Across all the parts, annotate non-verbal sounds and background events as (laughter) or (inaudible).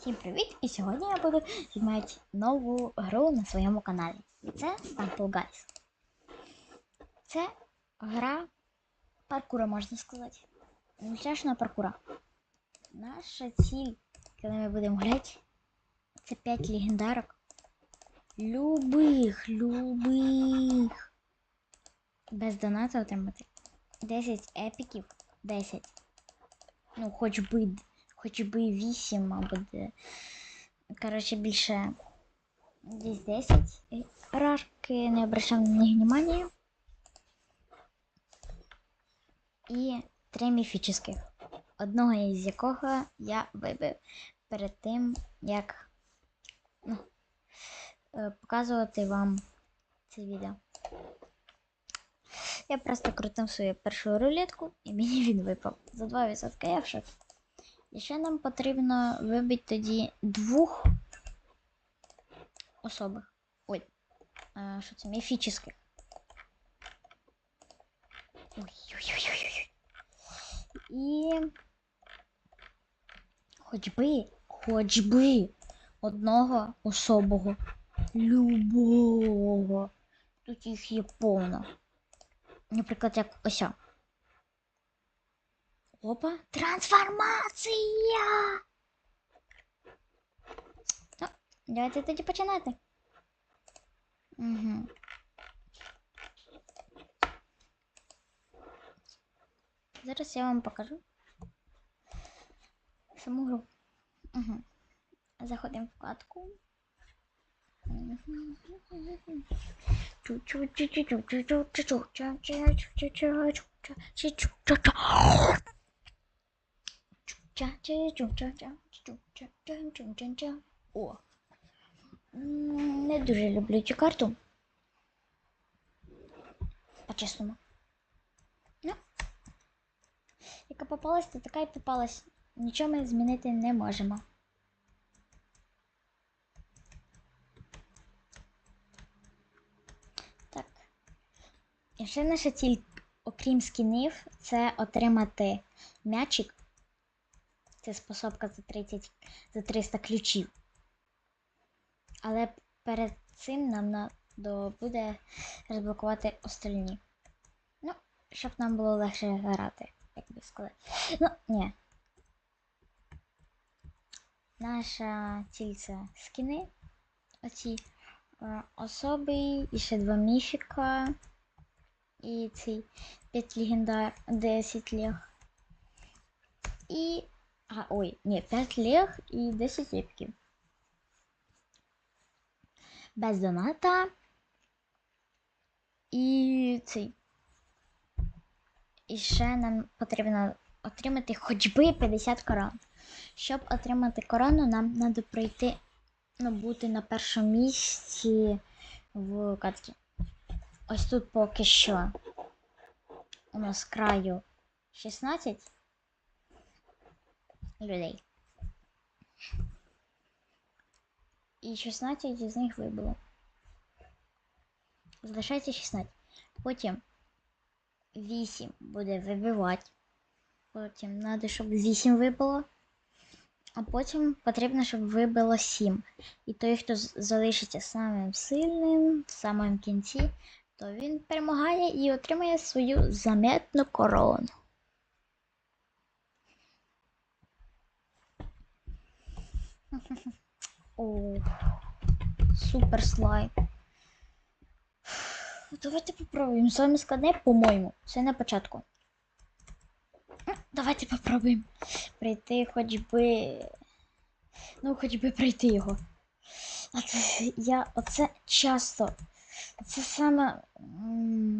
Всім привіт! І сьогодні я буду знімати нову гру на своєму каналі. І це Stumble Guys. Це гра паркура, можна сказати. Мультяшного паркура. Наша ціль, коли ми будемо гуляти, це 5 легендарок. Любих, любих. Без донату отримати. 10 епіків. 10. Ну, хоч би хоч би 8, або де. Коротше, більше десь 10. Рарки не обращав на них внимания. І три міфічних. Одного із якого я вибив перед тим, як ну, е, показувати вам це відео. Я просто крутив свою першу рулетку і мені він випав. За 2% я в шокі. І ще нам потрібно вибити тоді двох особих. Ой, а, що це міфічних. Ой-ой-ой-ой. І хоч би, хоч би одного особого. Любого. Тут їх є повно. Наприклад, як ось. Опа, трансформація! Ну, давайте тоді починати. Угу. Зараз я вам покажу саму гру. Угу. Заходимо в вкладку. О. Не дуже люблю цю карту. По-чесному. Ну. Яка попалась, то така і попалась. Нічого ми змінити не можемо. Так. І ще наша ціль, окрім скінів, це отримати м'ячик. Це способка за 30, за 300 ключів. Але перед цим нам надо буде розблокувати остальні. Ну, щоб нам було легше грати, як би сказати. Ну, ні. Наша ціль це скіни. Оці е, особи, і ще два міфіка. І ці 5 легендар, 10 лег. І. А, ой, ні, 5 лег і 10 епіків. Без доната. І цей. І ще нам потрібно отримати хоч би 50 корон. Щоб отримати корону, нам треба пройти, ну, бути на першому місці в катці. Ось тут поки що у нас краю 16 людей. І 16 із них вибило. Залишається 16. Потім 8 буде вибивати. Потім треба, щоб 8 вибило. А потім потрібно, щоб вибило 7. І той, хто залишиться самим сильним в самому кінці, то він перемагає і отримає свою заметну корону. О, супер слайм. Давайте попробуємо. Саме складне, по-моєму. Це на початку. Давайте попробуємо пройти хоч би. Ну, хоч би пройти його. Це я оце часто. Це саме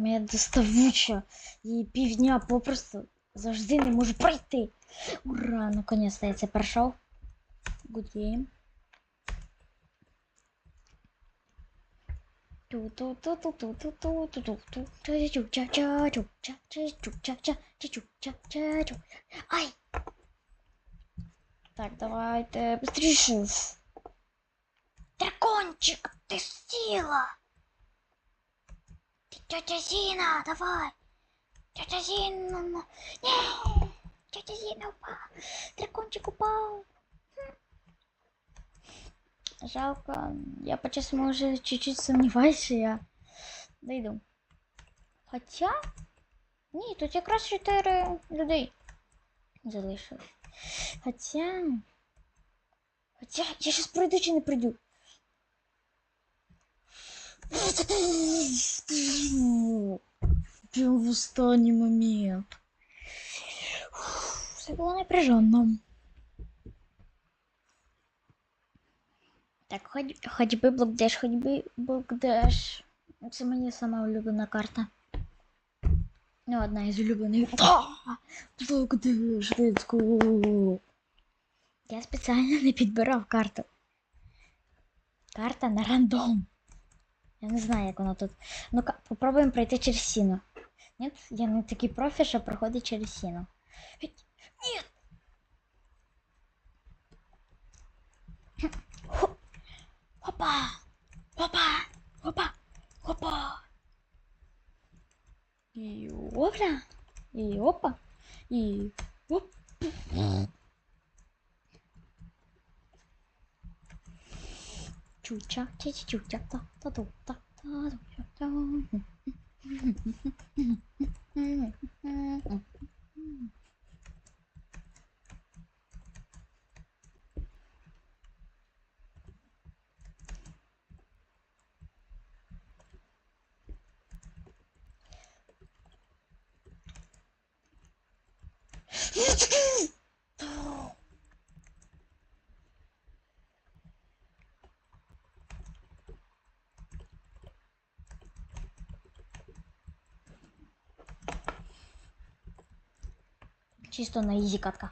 моя доставуча. І півдня попросту завжди не можу пройти. Ура! Наконець-то я це пройшов Good game. Ай! Так, давайте быстрее. Дракончик, ты сила! Ты тетя Зина, давай! Тетя Зина! Не! Тетя Зина упала! Дракончик упал! Жалко, я по-чесному вже чуть-чуть сумніваюся, що я дойду. Хоча. Ні, тут якраз 4 людей залишилось. Хоча. Хоча я щас пройду чи не пройду. Прям в останній момент. Все було напряженно. Так, хоч, хоч би блокдеш, хоч би блокдеш. Це моя сама улюблена карта. Ну, одна із улюблених. Блокдеш, let's go. Я спеціально (laughs) не підбирав карту. Карта на рандом. Я не знаю, як вона тут. Ну-ка, попробуємо пройти через сіно. Ні, я не такий профі, що проходить через сіно. Геть. Ні. опля! І опа! І оп! Чуча, чичи чуча, та та ту та та та та Чисто на ізі катка.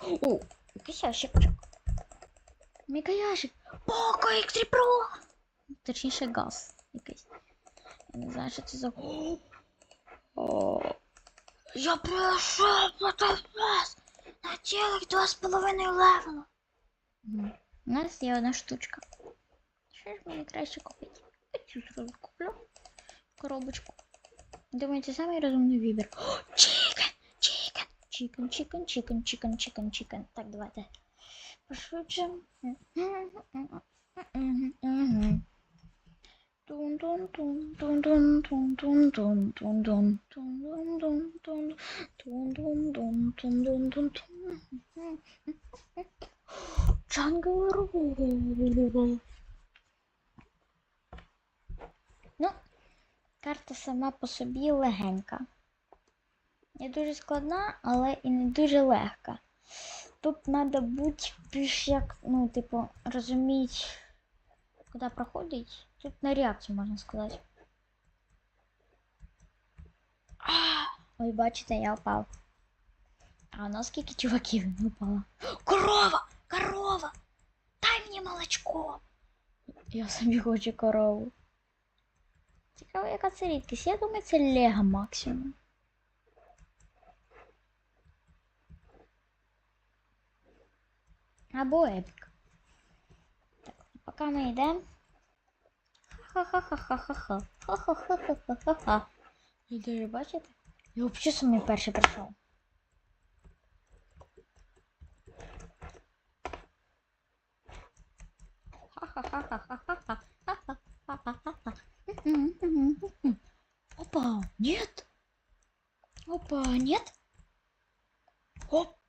О, якийсь ящик. Мега ящик. Поко X3 Pro. Точніше газ якийсь. Я не знаю, що це за. О, я пройшов фотофест на цілих два з половиною левела. У нас є одна штучка. Що ж мені краще купити? Я цю зразу куплю. Коробочку. Думаю, це самий розумний вибір. О, Пошвидше. Тун-тун-тун, тун-тун-тун, тун-тун, тун-тун, тун-тун-тун, тун, тун-тун-тун, тун-тун-тун-тун. Джангл Ну, карта сама по собі легенька. Не дуже складна, але і не дуже легка. Тут треба бути більш як, ну, типу, розуміти, куди проходить. Тут на реакцію можна сказати. Ой, бачите, я впав. А у нас скільки чуваків не впало. Корова! Корова! Дай мені молочко! Я собі хочу корову. Цікаво, яка це рідкість. Я думаю, це лего максимум. Або епік. Так, поки ми йдемо. Ха-ха-ха-ха-ха-ха. Ха-ха-ха-ха-ха-ха. І дуже бачите? Я взагалі самий перший прийшов. Опа, нет. Опа, нет. Оп.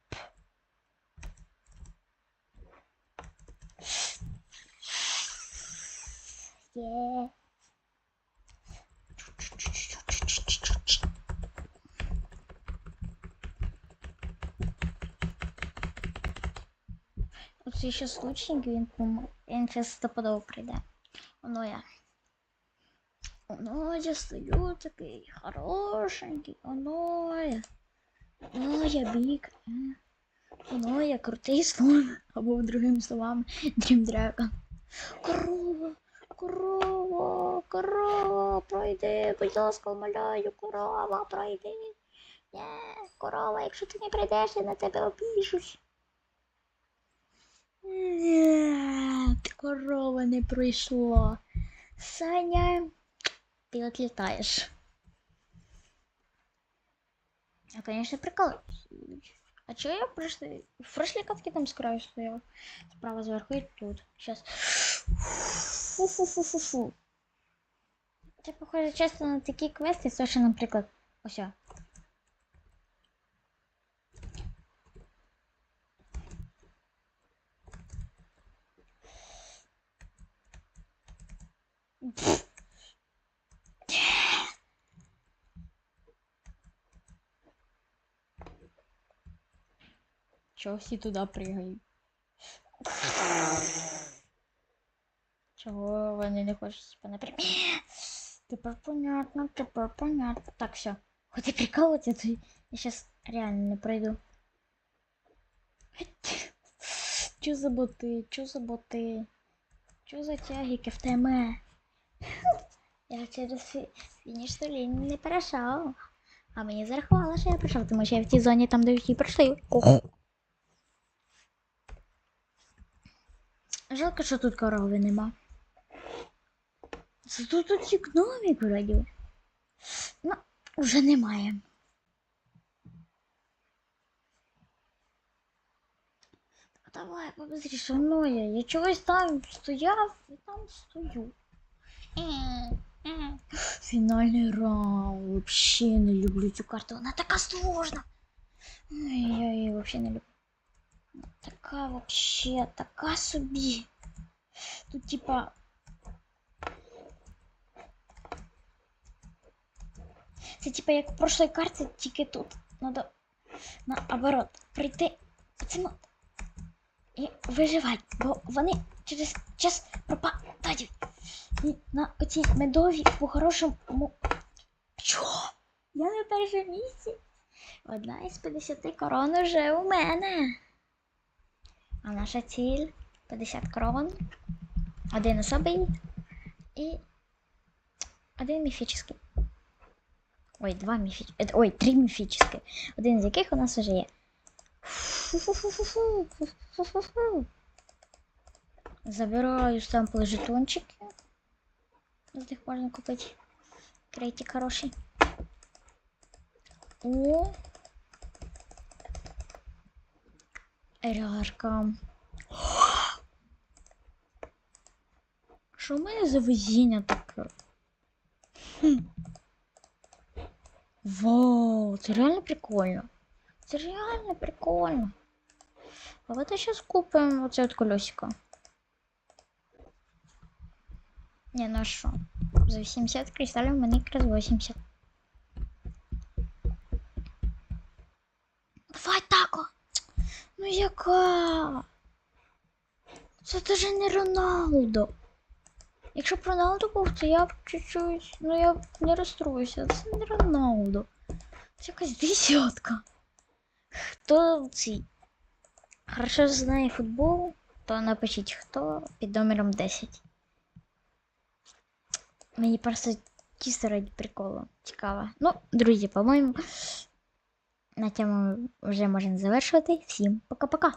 Є. Оце ще случник, він. Він зараз стопудово прийде. Воно я. Воно я стою такий хорошенький. Воно я. Воно я бік. Воно я крутий слон. Або (laughs) другими словами Dream Dragon. Корова, корова, корова, пройди, будь ласка, умоляю, корова, пройди. Є, корова, якщо ти не прийдеш, я на тебе обіжусь. Ні, корова не прийшла. Саня, ти отлітаєш. Я, конечно, прикалываюсь. А чё я прошлый... В прошлой катке там с краю стоял. Справа сверху и тут. Сейчас. Фу-фу-фу-фу-фу. Це, похоже, часто на такі квести, це що, наприклад, ось. О. Чого всі туди пригають? Чого вони не хочуть типа, наприклад? Тепер понятно, тепер понятно. Так, все. Хоч і прикалываться, то я сейчас реально не пройду. Чо за боти? Чо за боти? Чо за тягіки в теме? Я через фі- фінішну лінію не перейшов. А мені зарахувало, що я прийшов, тому що я в тій зоні там, де всі пройшли. Жалко, що тут корови нема. Зато тут ці гномик вроді. Ну, уже немає. Давай, побыстріше, ну я. Я чогось там стояв і там стою. Е, е. Фінальний раунд. Вообще не люблю цю карту. Вона така сложна. Я її вообще не люблю. Така вообще, така собі. Тут типа. Це типа як в прошлой карті, тільки тут. Надо наоборот прийти от і виживати, бо вони через час пропадають. І на оцій медові по-хорошому. Чо? Я на першому місці. Одна із 50 корон вже у мене. А наша ціль 50 крон, один особий і один міфічний. Ой, два міфічні. Ой, три міфічні. Один з яких у нас вже є. Фу-фу-фу-фу-фу-фу-фу-фу. Забираю сампли жетончики. З них можна купити крейтик хороший. О! Рярка. Що в мене за везіння таке? Вау, це реально прикольно. Це реально прикольно. Давайте зараз купимо оце от колесико. Не, ну а що? За 80 кристалів мені якраз 80. Ну яка? Це даже не Роналдо. Якщо б Роналдо був, то я б чуть-чуть. Ну я б не розстроюся. Це не Роналдо. Це якась десятка. Хто цей хорошо знає футбол, то напишіть хто під номером 10. Мені просто чисто ради приколу. Цікаво. Ну, друзі, по-моєму, на цьому вже можемо завершувати. Всім пока-пока.